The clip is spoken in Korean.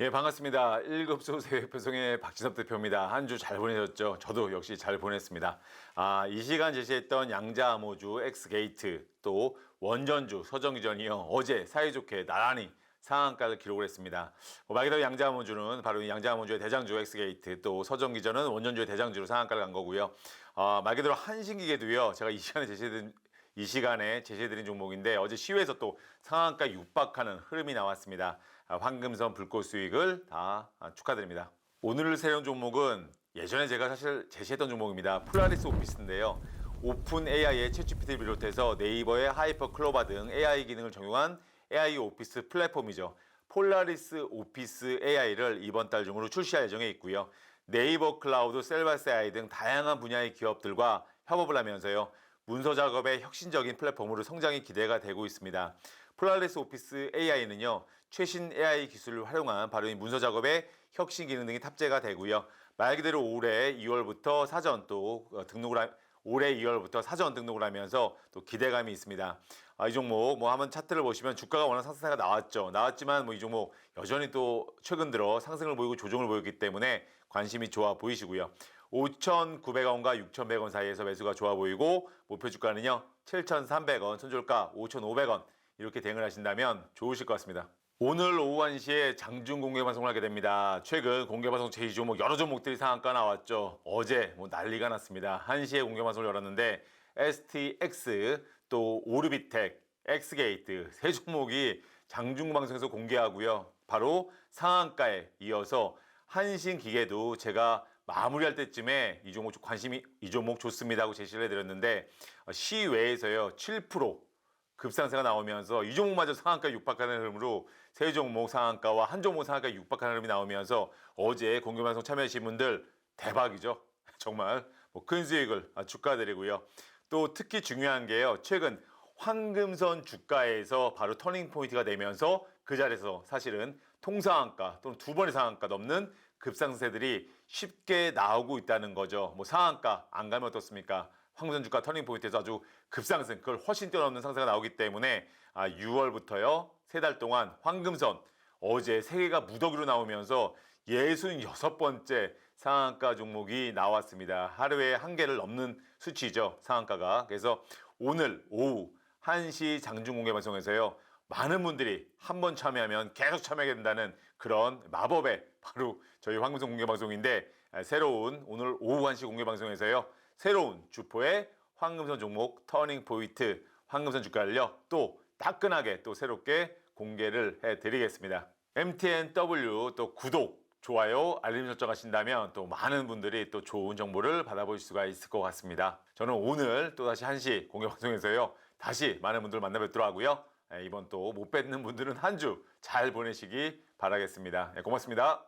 예, 반갑습니다. 일급소 세계표송의 박진섭 대표입니다. 한 주 잘 보내셨죠? 저도 역시 잘 보냈습니다. 아, 이 시간 제시했던 양자암호주 엑스게이트 또 원전주 서정기전이요. 어제 사이좋게 나란히 상한가를 기록을 했습니다. 뭐말 그대로 양자암호주는 바로 이 양자암호주의 대장주 엑스게이트 또 서정기전은 원전주의 대장주로 상한가를 간 거고요. 아, 말 그대로 한신기계도요. 제가 이 시간에 제시해드린 이 시간에 제시해드린 종목인데 어제 시외에서 또 상한가 육박하는 흐름이 나왔습니다. 아, 황금선 불꽃 수익을 다 아, 축하드립니다. 오늘 새로운 종목은 예전에 제가 사실 제시했던 종목입니다. 폴라리스 오피스인데요. 오픈 AI의 챗GPT를 비롯해서 네이버의 하이퍼 클로바 등 AI 기능을 적용한 AI 오피스 플랫폼이죠. 폴라리스 오피스 AI를 이번 달 중으로 출시할 예정에 있고요. 네이버 클라우드, 셀바스 AI 등 다양한 분야의 기업들과 협업을 하면서요. 문서 작업의 혁신적인 플랫폼으로 성장이 기대가 되고 있습니다. 폴라리스 오피스 AI는요, 최신 AI 기술을 활용한 바로 이 문서 작업의 혁신 기능 등이 탑재가 되고요. 말 그대로 올해 2월부터 사전 또 어, 등록을 하, 올해 2월부터 사전 등록을 하면서 또 기대감이 있습니다. 아, 이 종목 뭐 한번 차트를 보시면 주가가 워낙 상승세가 나왔죠. 나왔지만 뭐 이 종목 여전히 또 최근 들어 상승을 보이고 조정을 보였기 때문에 관심이 좋아 보이시고요. 5,900원과 6,100원 사이에서 매수가 좋아 보이고 목표 주가는요 7,300원, 손절가 5,500원 이렇게 대응을 하신다면 좋으실 것 같습니다. 오늘 오후 1시에 장중 공개 방송을 하게 됩니다. 최근 공개 방송 제2 종목 여러 종목들이 상한가 나왔죠. 어제 뭐 난리가 났습니다. 1시에 공개 방송을 열었는데 STX 또 오르비텍, 엑스게이트 세 종목이 장중 방송에서 공개하고요. 바로 상한가에 이어서 한신 기계도 제가 마무리할 때쯤에 이 종목 관심이 이 종목 좋습니다 하고 제시를 해드렸는데 어, 시외에서요 7% 급상승가 나오면서 이 종목마저 상한가 육박하는 흐름으로 세 종목 상한가와 한 종목 상한가 육박하는 흐름이 나오면서 어제 공개방송 참여하신 분들 대박이죠. 정말 뭐 큰 수익을 축하드리고요. 또 특히 중요한 게요. 최근 황금선 주가에서 바로 터닝 포인트가 되면서 그 자리에서 사실은 통상한가 또는 두 번의 상한가 넘는 급상세들이 쉽게 나오고 있다는 거죠. 뭐 상한가 안 가면 어떻습니까? 황금선 주가 터닝 포인트에서 아주 급상승 그걸 훨씬 뛰어넘는 상승가 나오기 때문에 아 6월부터요 세 달 동안 황금선 어제 세 개가 무더기로 나오면서 66번째 상한가 종목이 나왔습니다. 하루에 한 개를 넘는 수치죠. 상한가가. 그래서 오늘 오후 1시 장중 공개 방송에서요. 많은 분들이 한 번 참여하면 계속 참여하게 된다는 그런 마법의 바로 저희 황금선 공개 방송인데 아, 새로운 오늘 오후 1시 공개 방송에서요. 새로운 주포의 황금선 종목 터닝 포인트 황금선 주가를요. 또 따끈하게 또 새롭게 공개를 해 드리겠습니다. MTNW 또 구독, 좋아요, 알림 설정 하신다면 또 많은 분들이 또 좋은 정보를 받아보실 수가 있을 것 같습니다. 저는 오늘 또 다시 1시 공개 방송에서요. 다시 많은 분들 만나 뵙도록 하고요. 예, 이번 또 못 뵙는 분들은 한 주 잘 보내시기 바라겠습니다. 예, 고맙습니다.